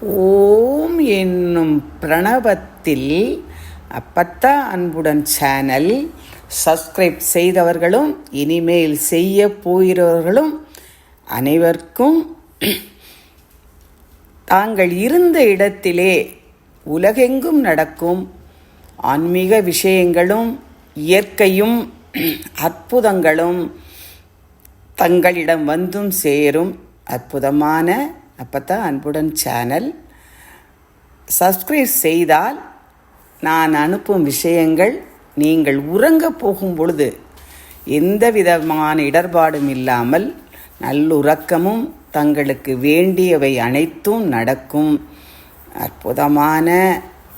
ஓம் என்னும் பிரணவத்தில் அப்பத்தா அன்புடன் சேனல் சப்ஸ்கிரைப் செய்தவர்களும் இனிமேல் செய்ய போகிறவர்களும் அனைவருக்கும் தாங்கள் இருந்த இடத்திலே உலகெங்கும் நடக்கும் ஆன்மீக விஷயங்களும் இயற்கையும் அற்புதங்களும் தங்களிடம் வந்தும் சேரும் அற்புதமான அப்பத்தான் அன்புடன் சேனல் சப்ஸ்கிரைப் செய்தால் நான் அனுப்பும் விஷயங்கள் நீங்கள் உறங்க போகும் பொழுது எந்த விதமான இடர்பாடும் இல்லாமல் நல்லுறக்கமும் தங்களுக்கு வேண்டியவை அனைத்தும் நடக்கும். அற்புதமான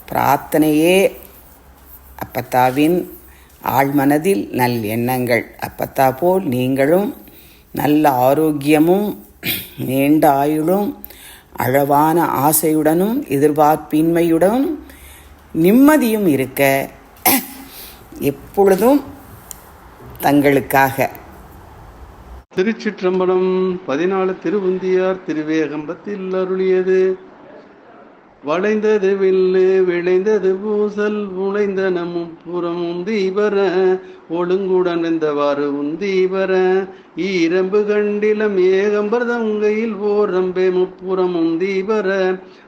பிரார்த்தனையே அப்பத்தாவின் ஆழ்மனதில் நல் எண்ணங்கள். அப்பத்தா போல் நீங்களும் நல்ல ஆரோக்கியமும் நீண்ட ஆயுளும் அழவான ஆசையுடனும் எதிர்பார்ப்பின்மையுடனும் நிம்மதியும் இருக்க எப்பொழுதும் தங்களுக்காக. திருச்சிற்றம்பலம் பதினாலு திருவுந்தியார் திருவேகம்பத்தில் அருளியது. வளைந்தது வில்லு விளைந்தது பூசல் உழைந்த நமும் புறம் உந்தீபர ஒழுங்குடன் இருந்தவாறு உந்தீபர ஈரம்பு கண்டிலம் ஏகம்பரதங்கையில் ஓரம்பே முப்புறம் உந்தீவர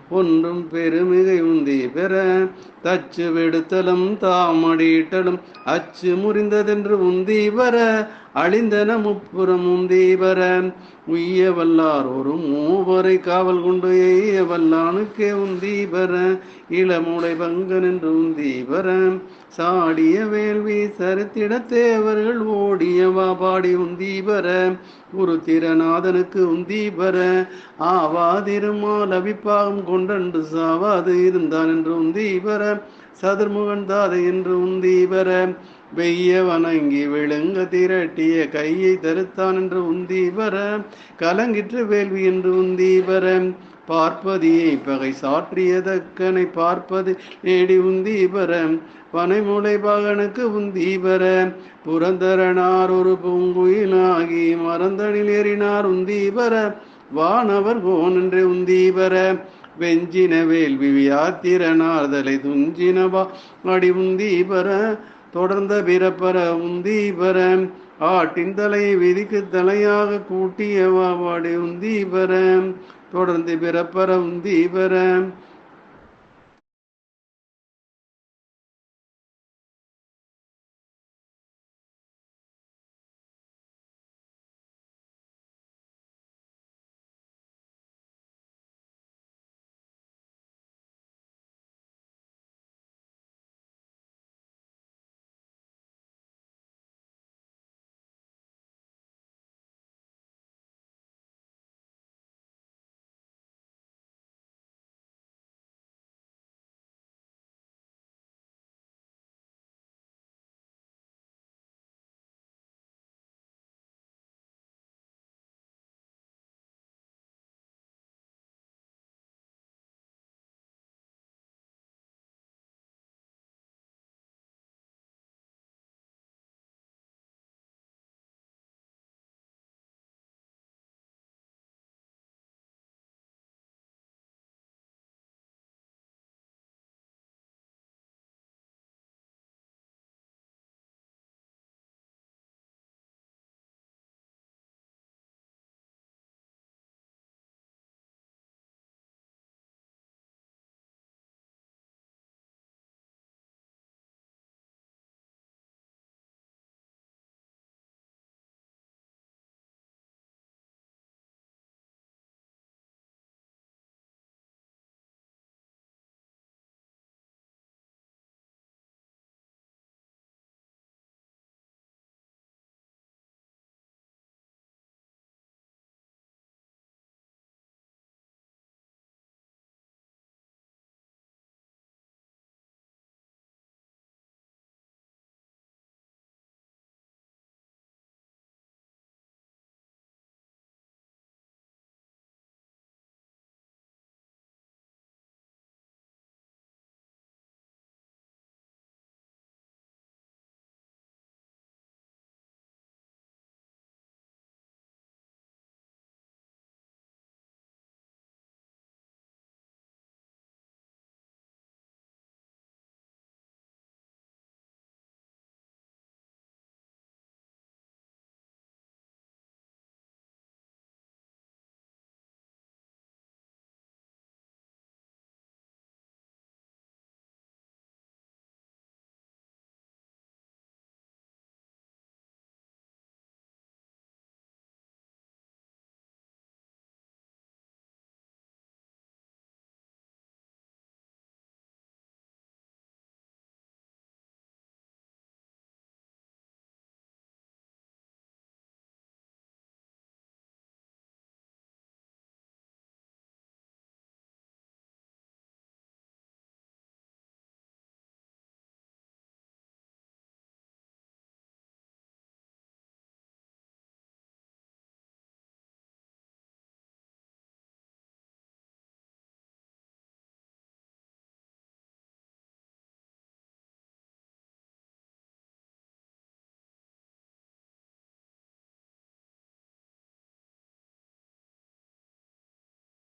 ஒன்றும் பெருமிகை உந்தி பெற. தச்சு வெடுத்தலும் தாமடியிட்டலும் அச்சு முறிந்ததென்று உந்தி வர. அழிந்தன முப்புறம் உந்தி உய்ய வல்லார் ஒரு மூவரை காவல் கொண்டு எய்ய வல்லானுக்கே உந்தீபர இளமூளை பங்கன் என்று உந்தீபர சாடிய வேள்வி சரித்திடத்தேவர்கள் ஓடியவா பாடி உந்தீபர குரு திரநாதனுக்கு உந்தீபர ஆவாதிருமால் அபிப்பாகம் கொண்டன்று சாவாது இருந்தான் என்று உந்தீபர சதுர்முகன் தாதை என்று உந்தீபர வெய்ய வணங்கி விழுங்க திரட்டிய கையை தருத்தான் என்று உந்தி வர கலங்கிற்று வேள்வி என்று உந்தி வர. பார்ப்பதியை பகை சாற்றியதக்கனை பார்ப்பது நேடி உந்தீபர வர பனைமுளை பகனுக்கு உந்தி புரந்தரனார் ஒரு பூங்குயிலாகி மறந்தனில் ஏறினார் உந்தீபர வானவர் கோனென்று உந்தீபர வெஞ்சின வேள்வி வியாத்திரனார்தலை துஞ்சினவா அடி உந்தீபர தொடர்ந்த பிறப்பர உந்தி ஆட்டின் தலை விதிக்கு தலையாக கூட்டி வாடி உந்தி வர தொடர்ந்து பிறப்பர உந்தி